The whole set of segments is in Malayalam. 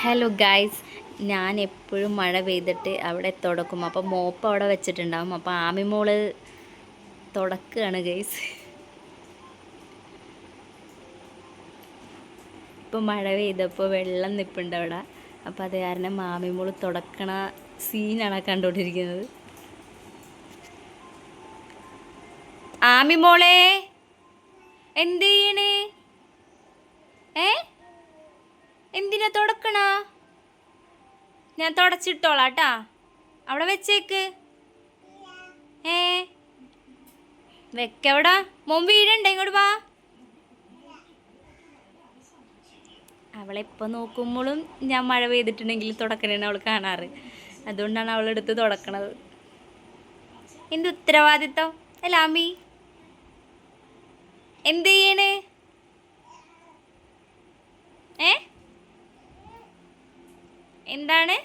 ഹലോ ഗായ്സ് ഞാൻ എപ്പോഴും മഴ പെയ്തിട്ട് അവിടെ തുടക്കും. അപ്പോൾ മോപ്പ് അവിടെ വെച്ചിട്ടുണ്ടാവും. അപ്പോൾ ആമിമോൾ തുടക്കുകയാണ് ഗൈസ് ഇപ്പോൾ മഴ പെയ്തപ്പോൾ വെള്ളം നിൽപ്പുണ്ട് അവിടെ. അപ്പോൾ അത് കാരണം മാമിമോൾ തുടക്കണ സീനാണ് കണ്ടുകൊണ്ടിരിക്കുന്നത്. ആമി ആമിമോളെ എന്ത് ചെയ്യണേ ഏ എന്തിനാ തുടക്കണ? ഞാൻ തുടച്ചിട്ടോളാട്ടാ. അവിടെ വെച്ചേക്ക്. ഏ? വെക്കവിടാ മോൻ വീടുണ്ട് ഇങ്ങോട്ട് വാ. അവളെ ഇപ്പം നോക്കുമ്പോഴും ഞാൻ മഴ പെയ്തിട്ടുണ്ടെങ്കിൽ തുടക്കണേന്ന് അവൾ കാണാറ്. അതുകൊണ്ടാണ് അവളെടുത്ത് തുടക്കണത്. എന്ത് ഉത്തരവാദിത്തം? അല്ല ആമി എന്ത് ചെയ്യണേ ഏ എന്താണ്?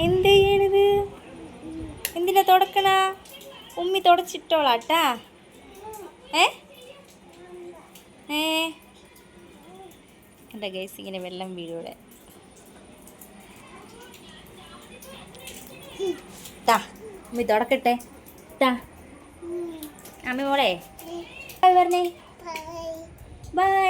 എന്ത് ചെയ്യണത്? എന്തിനാ തുടക്കണ? ഉമ്മി തുടച്ചിട്ടോളാട്ടാ. ഏ? ഏ? എന്റെ ഗൈസ് വെള്ളം വീഴൂടെ. താ ഉമ്മി തുടക്കട്ടെ താ അമ്മ മോളെ. പറഞ്ഞേ. ബൈ.